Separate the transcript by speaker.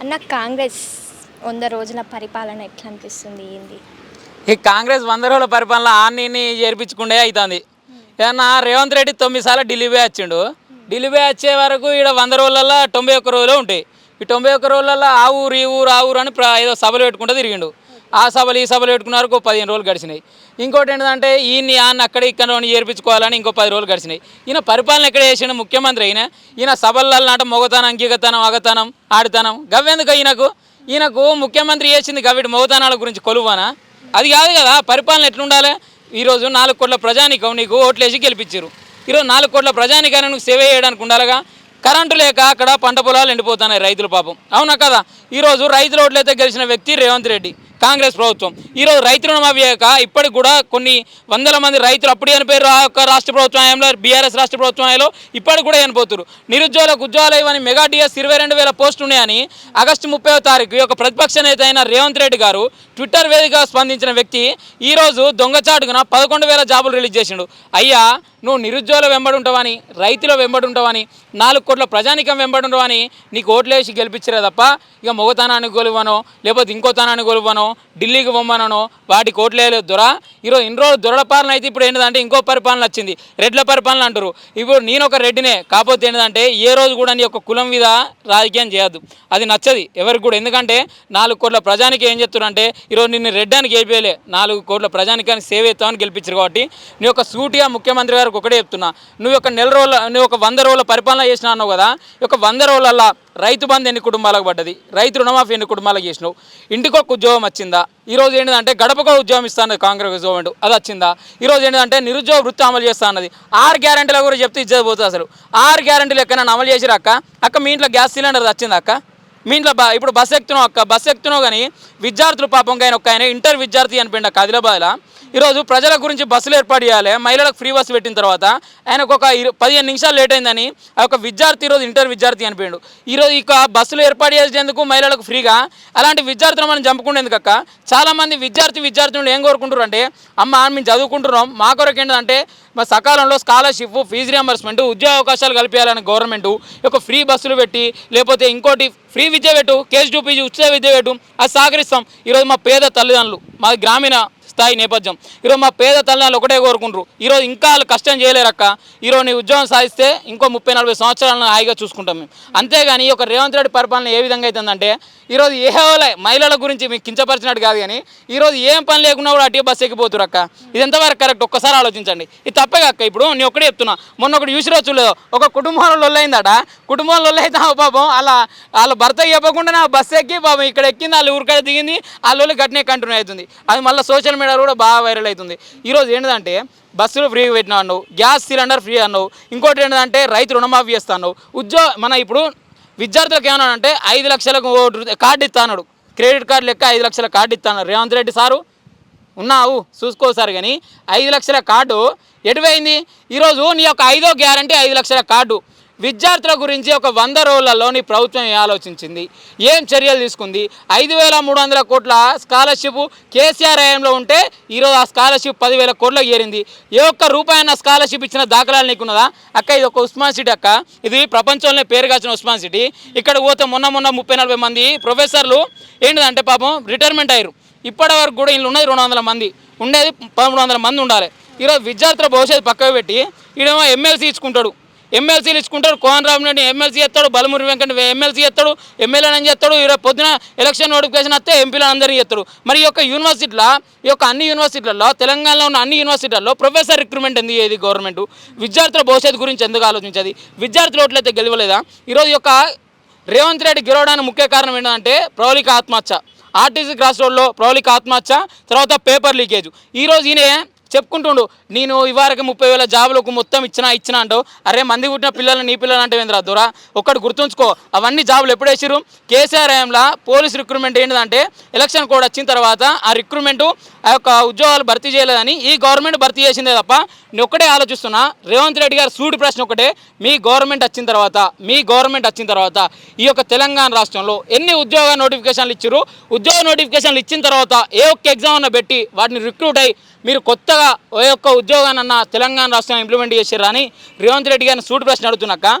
Speaker 1: అన్న కాంగ్రెస్ వంద రోజుల పరిపాలన ఎట్లా అనిపిస్తుంది ఏంది?
Speaker 2: ఈ కాంగ్రెస్ వంద రోజుల పరిపాలన ఆన్ని చేర్పించుకుండే అవుతుంది ఏమన్నా రేవంత్ రెడ్డి తొమ్మిది సార్లు ఢిల్లీ పోయి వచ్చిండు ఢిల్లీ పోయి వచ్చే వరకు ఈడ వంద రోజులలో తొంభై ఒక్క రోజులు ఉంటాయి. ఈ తొంభై ఒక్క రోజులలో ఆ ఊరు ఈ ఊరు ఆ ఊరు అని ప్ర- ఏదో సభలు పెట్టుకుంటూ తిరిగిండు. ఆ సభలు ఈ సభలు పెట్టుకున్నారు ఇంకో పదిహేను రోజులు గడిచినాయి. ఇంకోటి ఏంటంటే ఈయన్ని ఆన్న అక్కడ ఇక్కడ చేర్పించుకోవాలని ఇంకో పది రోజులు గడిచినాయి. ఈయన పరిపాలన ఎక్కడ చేసిన ముఖ్యమంత్రి అయినా. ఈయన సభల నాట మొగతనం గిగతనం అగతనం ఆడితనం. గవ్వెందుకు ఈయనకు? ఈయనకు ముఖ్యమంత్రి చేసింది గవిటి మొగతనాల గురించి కొలువానా? అది కాదు కదా పరిపాలన ఎట్లుండాలి? ఈరోజు నాలుగు కోట్ల ప్రజానికం నీకు ఓట్లేసి గెలిపించారు ఈరోజు నాలుగు కోట్ల ప్రజానికాన్ని నువ్వు సేవ చేయడానికి ఉండాలిగా? కరెంటు లేక అక్కడ పంట పొలాలు ఎండిపోతున్నాయి రైతుల పాపం. అవునా కదా? ఈరోజు రైతుల ఓట్లయితే గెలిచిన వ్యక్తి రేవంత్ రెడ్డి. కాంగ్రెస్ ప్రభుత్వం. ఈరోజు రైతు రుణమాఫీ అయ్యాక ఇప్పటికి కూడా కొన్ని వందల మంది రైతులు అప్పుడు చనిపోయారు ఆ యొక్క రాష్ట్ర ప్రభుత్వం హయాంలో బీఆర్ఎస్ రాష్ట్ర ప్రభుత్వం హయాంలో ఇప్పటికి కూడా చనిపోతారు నిరుద్యోగులకు ఉద్యోగాలు ఇవ్వని మెగా డిఎస్ ఇరవై రెండు వేల పోస్టులు ఉన్నాయని ఆగస్టు ముప్పై తారీఖు ఈ యొక్క ప్రతిపక్ష నేత అయిన రేవంత్ రెడ్డి గారు ట్విట్టర్ వేదికగా స్పందించిన వ్యక్తి ఈరోజు దొంగచాటుకున పదకొండు వేల జాబులు రిలీజ్ చేసిండు. అయ్యా నువ్వు నిరుద్యోగుల వెంబడుంటావని రైతుల వెంబడుంటావని నాలుగు కోట్ల ప్రజానికం వెంబడి ఉంటావని నీకు ఓట్లేసి గెలిపించరే తప్ప ఇక మొగతనానికి గొలువనో లేకపోతే ఇంకోతనానికి గొలువనో ఢిల్లీకి పొమ్మనను వాటి కోట్లేదు దొర. ఈరోజు ఇన్ని రోజులు దొరల పాలన అయితే ఇప్పుడు ఏంటంటే ఇంకో పరిపాలన వచ్చింది. రెడ్ల పరిపాలన అంటారు ఇప్పుడు నేను ఒక రెడ్డినే కాకపోతే ఏంటంటే ఏ రోజు కూడా నీ యొక్క కులం మీద రాజకీయం చేయొద్దు. అది నచ్చది ఎవరికి కూడా. ఎందుకంటే నాలుగు కోట్ల ప్రజానికి ఏం చెప్తున్నారంటే ఈరోజు నిన్ను రెడ్డానికి గెలిపేయలే. నాలుగు కోట్ల ప్రజానికాన్ని సేవ చేస్తామని గెలిపించారు కాబట్టి నీ యొక్క సూటిగా ముఖ్యమంత్రి గారికి ఒకటే చెప్తున్నా. నువ్వు ఒక నెల రోజుల నువ్వు ఒక వంద రోజుల పరిపాలన చేసినా అన్నావు కదా ఈ యొక్క వంద రోజులల్లా రైతు బంధు ఎన్ని కుటుంబాలకు పడ్డది? రైతు రుణమాఫీ ఎన్ని కుటుంబాలకు చేసినావు? ఇంటికొక ఉద్యోగం వచ్చిందా? ఈరోజు ఏంటంటే గడపకు ఉద్యోగం ఇస్తాను కాంగ్రెస్ గవర్నమెంట్. అది వచ్చిందా? ఈరోజు ఏంటంటే నిరుద్యోగ వృత్తి అమలు చేస్తా అన్నది. ఆరు గ్యారంటీల గురించి చెప్తే ఇచ్చేది పోతుంది అసలు. ఆరు గ్యారంటీలు ఎక్కడ అమలు చేసిరా అక్క? అక్క మీ ఇంట్లో గ్యాస్ సిలిండర్ వచ్చిందా అక్క? మీ ఇంట్లో ఇప్పుడు బస్సు ఎక్కుతున్నావు అక్క బస్సు ఎక్కుతున్నావు కానీ విద్యార్థులు పాపం ఆయన ఒక ఆయన ఇంటర్ విద్యార్థి అనిపిండి అక్క ఆదిలాబాద్లో. ఈరోజు ప్రజల గురించి బస్సులు ఏర్పాటు చేయాలి మహిళలకు ఫ్రీ బస్సు పెట్టిన తర్వాత ఆయనకు ఒక పదిహేను నిమిషాలు లేట్ అయిందని ఆ యొక్క విద్యార్థి ఈరోజు ఇంటర్ విద్యార్థి అనిపోయాడు ఈరోజు ఇక బస్సులు ఏర్పాటు చేసేందుకు మహిళలకు ఫ్రీగా అలాంటి విద్యార్థులు మనం చంపుకునేందుకు అక్క చాలామంది విద్యార్థి విద్యార్థులు ఏం కోరుకుంటారు అంటే అమ్మ మేము చదువుకుంటున్నాం మా కొరకు ఏంటంటే మరి సకాలంలో స్కాలర్షిప్ ఫీజు రియంబర్స్మెంట్ ఉద్యోగ అవకాశాలు కల్పించాలని గవర్నమెంట్ ఒక ఫ్రీ బస్సులు పెట్టి లేకపోతే ఇంకోటి ఫ్రీ విద్య పెట్టు కేసు చూపించి ఉచిత విద్య పెట్టు అది సహకరిస్తాం. ఈరోజు మా పేద తల్లిదండ్రులు మా గ్రామీణ స్థాయి నేపథ్యం. ఈరోజు మా పేద తల్లిదండ్రులు ఒకటే కోరుకుంటారు. ఈరోజు ఇంకా వాళ్ళు కష్టం చేయలేరక్క. ఈరోజు నీ ఉద్యోగం సాధిస్తే ఇంకో ముప్పై నలభై సంవత్సరాలను హాయిగా చూసుకుంటాం మేము. అంతేగాని ఈ యొక్క రేవంత్ రెడ్డి పరిపాలన ఏ విధంగా అవుతుందంటే ఈరోజు ఏ మహిళల గురించి మీకు కించపరిచినట్టు కాదు కానీ ఈరోజు ఏం పని లేకున్నా కూడా అటు బస్సు ఎక్కిపోతురు అక్క. ఇది ఎంతవరకు కరెక్ట్? ఒక్కసారి ఆలోచించండి. ఇది తప్పే అక్క ఇప్పుడు నేను ఒకటే చెప్తున్నా. మొన్న ఒకటి చూసి రోజు ఒక కుటుంబంలో లొల్లైందట. కుటుంబంలో లొల్లైతే పాపం అలా వాళ్ళ భర్త చెప్పకుండా నా బస్సు ఎక్కి పాపం ఇక్కడ ఎక్కింది వాళ్ళ ఊరికాడ దిగింది ఆ లొల్లి గట్టినే కంటిన్యూ అవుతుంది. అది మళ్ళీ సోషల్ మీడియా సిలిండర్ కూడా బాగా వైరల్ అవుతుంది. ఈరోజు ఏంటంటే బస్సులు ఫ్రీగా పెట్టినా అన్నావు గ్యాస్ సిలిండర్ ఫ్రీ అన్నావు ఇంకోటి ఏంటంటే రైతు రుణమాఫీ చేస్తా అన్నావు ఉద్యోగ మన ఇప్పుడు విద్యార్థులకు ఏమన్నా అంటే ఐదు లక్షలకు కార్డు ఇస్తా అన్నాడు క్రెడిట్ కార్డు లెక్క ఐదు లక్షల కార్డు ఇస్తా అన్నాడు రేవంత్ రెడ్డి సారు ఉన్నావు చూసుకోసారు కానీ ఐదు లక్షల కార్డు ఎటువైంది? ఈరోజు నీ యొక్క ఐదో గ్యారంటీ ఐదు లక్షల కార్డు. విద్యార్థుల గురించి ఒక వంద రోజులలోని ప్రభుత్వం ఆలోచించింది? ఏం చర్యలు తీసుకుంది? ఐదు వేల మూడు వందల కోట్ల స్కాలర్షిప్ కేసీఆర్ హయాంలో ఉంటే ఈరోజు ఆ స్కాలర్షిప్ పదివేల కోట్లకు చేరింది. ఏ ఒక్క రూపాయన స్కాలర్షిప్ ఇచ్చిన దాఖలాలు నీకున్నదా? అక్క ఇది ఒక ఉస్మాన్ సిటీ అక్క. ఇది ప్రపంచంలోనే పేరుగాచిన ఉస్మాన్ సిటీ. ఇక్కడ పోతే మొన్న మొన్న ముప్పై నలభై మంది ప్రొఫెసర్లు ఏంటిదంటే పాపం రిటైర్మెంట్ అయ్యారు. ఇప్పటి వరకు కూడా వీళ్ళు ఉన్నది రెండు వందల మంది. ఉండేది పదమూడు వందల మంది ఉండాలి. ఈరోజు విద్యార్థుల భవిష్యత్తు పక్కకు పెట్టి ఈడేమో ఎమ్మెల్సీ ఇచ్చుకుంటాడు. ఎమ్మెల్సీలు ఇచ్చుకుంటారు. కోన్ రామరెడ్డి ఎమ్మెల్సీ చేస్తాడు బలమూరి వెంకట ఎమ్మెల్సీ ఎత్తాడు ఎమ్మెల్యేని చేస్తాడు ఈరోజు పొద్దున ఎలక్షన్ నోటిఫికేషన్ వస్తే ఎంపీలు అందరినీ చేస్తాడు మరి ఈ యొక్క యూనివర్సిటీలో ఈ యొక్క అన్ని యూనివర్సిటీలలో తెలంగాణలో ఉన్న అన్ని యూనివర్సిటీలలో ప్రొఫెసర్ రిక్రూట్మెంట్ ఎందుకు ఏది గవర్నమెంట్ విద్యార్థుల భవిష్యత్తు గురించి ఎందుకు ఆలోచించేది? విద్యార్థులు ఓట్లయితే గెలవలేదా? ఈరోజు యొక్క రేవంత్ రెడ్డి గెలవడానికి ముఖ్య కారణం ఏంటంటే ప్రౌలిక ఆత్మహత్య. ఆర్టీసీ క్రాస్ రోడ్లో ప్రౌలిక ఆత్మహత్య తర్వాత పేపర్ లీకేజ్. ఈరోజు ఈయన చెప్పుకుంటుండు నేను ఇవారికి ముప్పై వేల జాబులకు మొత్తం ఇచ్చినా ఇచ్చినా అంటావు. అరే మంది పుట్టిన పిల్లలు నీ పిల్లలు అంటే ఏంద్రా దూరా? ఒక్కటి గుర్తుంచుకో అవన్నీ జాబులు ఎప్పుడు వేసిరు కేసీఆర్ హయాంలో పోలీస్ రిక్రూట్మెంట్ ఏంటంటే ఎలక్షన్ కోడ్ వచ్చిన తర్వాత ఆ రిక్రూట్మెంట్ ఆ యొక్క ఉద్యోగాలు భర్తీ చేయలేదని ఈ గవర్నమెంట్ భర్తీ చేసిందే తప్ప నేను ఒక్కటే ఆలోచిస్తున్నా. రేవంత్ రెడ్డి గారు సూటి ప్రశ్న ఒకటే మీ గవర్నమెంట్ వచ్చిన తర్వాత మీ గవర్నమెంట్ వచ్చిన తర్వాత ఈ యొక్క తెలంగాణ రాష్ట్రంలో ఎన్ని ఉద్యోగ నోటిఫికేషన్లు ఇచ్చారు ఉద్యోగ నోటిఫికేషన్లు ఇచ్చిన తర్వాత ఏ ఒక్క ఎగ్జామ్ అన్న పెట్టి వాటిని రిక్రూట్ అయ్యి మీరు కొత్తగా ఏ ఒక్క ఉద్యోగానన్నా తెలంగాణ రాష్ట్రం ఇంప్లిమెంట్ చేసారా అని రేవంత్ రెడ్డి గారిని సూట్ ప్రశ్న అడుగుతున్నాక